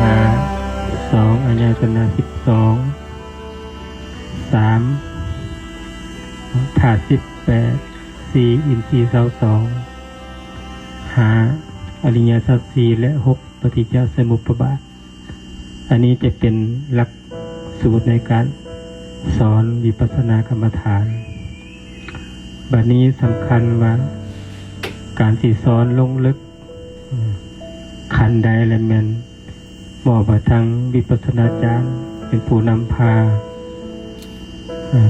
หาสองอัญญายนาสิบสอง สามถาสิบแปด สี่อินทรีย์เสาสอง หาอริยสัจสี่และหกปฏิจจสมุปบาท อันนี้จะเป็นหลักสูตรในการสอนวิปัสสนากรรมฐาน บันนี้สำคัญว่าการสีสอนลงลึกขันใดและแมน หมาะกับทางวิปัสสนาจารย์ เป็นผู้นำพา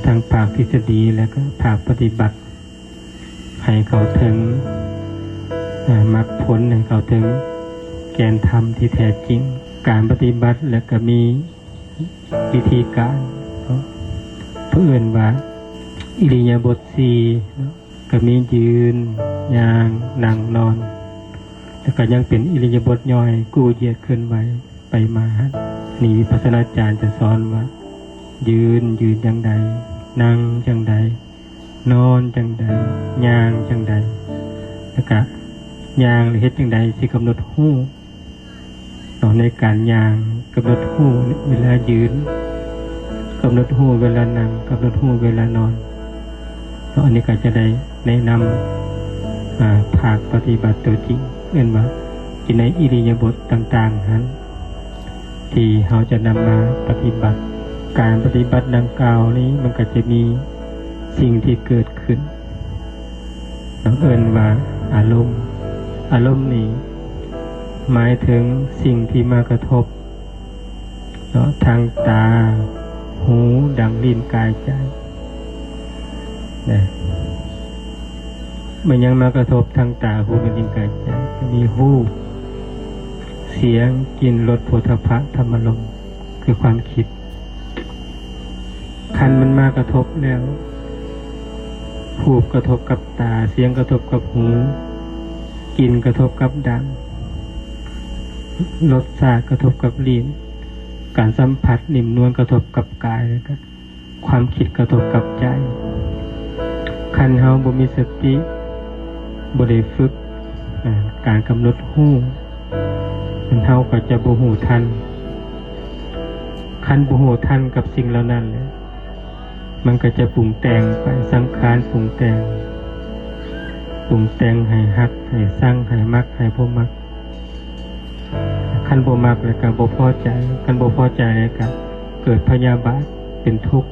ทางภาคทฤษฎีและก็ภาคปฏิบัติ ให้เขาถึงมรรคผลให้เขาถึงแกนธรรมที่แท้จริง การปฏิบัติและก็มีวิธีการเพื่อนว่าอิริยาบถสี่ก็มียืนยางนั่งนอน แล้วก็ยังเป็นอิริยาบถย่อย กู้เหยียดเคลื่อนไหว ไปมานี่วิปัสนาจารย์จะสอนว่า ยืนยืนอย่างใด นั่งอย่างใด นอนจังใดย่างจังใดแล้วก็ย่างหรือเฮ็ดจังใดสิกำหนดหู้ต่อในการย่างกำหนดหู้เวลายืนกำหนดหู้เวลานั่งกำหนดหู้เวลานอนเนาะอันนี้ก็จะได้แนะนำอ่าภาคปฏิบัติตัวจริงเอื่นว่ากินในอิริยาบถต่าง ๆ นั้น ที่เราจะนำมาปฏิบัติ การปฏิบัติดังกล่าวนี้มันก็จะมีสิ่งที่เกิดขึ้นน้องเอิญว่าอารมณ์ อารมณ์นี้ หมายถึงสิ่งที่มากระทบเนาะทางตา หูดังลิ้นกายใจนะมันยังมากระทบทางตาหูดังลิ้นกายใจจะมีหู เสียงกลิ่นรสโผฏฐัพะธรรมลมคือความคิด คันมันมากระทบแล้วหูกระทบกับตาเสียงกระทบกับหูกลิ่นกระทบกับดังรสชาติกระทบกับลิ้นการสัมผัสนิ่มนวลกระทบกับกายแล้วก็ความคิดกระทบกับใจ คันเฮาบ่มีสติบ่ได้ฝึกการกำหนดหู มันเฮาก็จะบ่หูทัน คันบ่หูทันกับสิ่งเหล่านั้นแล้วมันก็จะปรุงแต่งไปสังขารปรุงแต่งปรุงแต่งให้ฮักให้สร้างให้มักให้บ่มัก คันบ่มักแล้วก็บ่พอใจ คันบ่พอใจแล้วก็เกิดพยาบาทเป็นทุกข์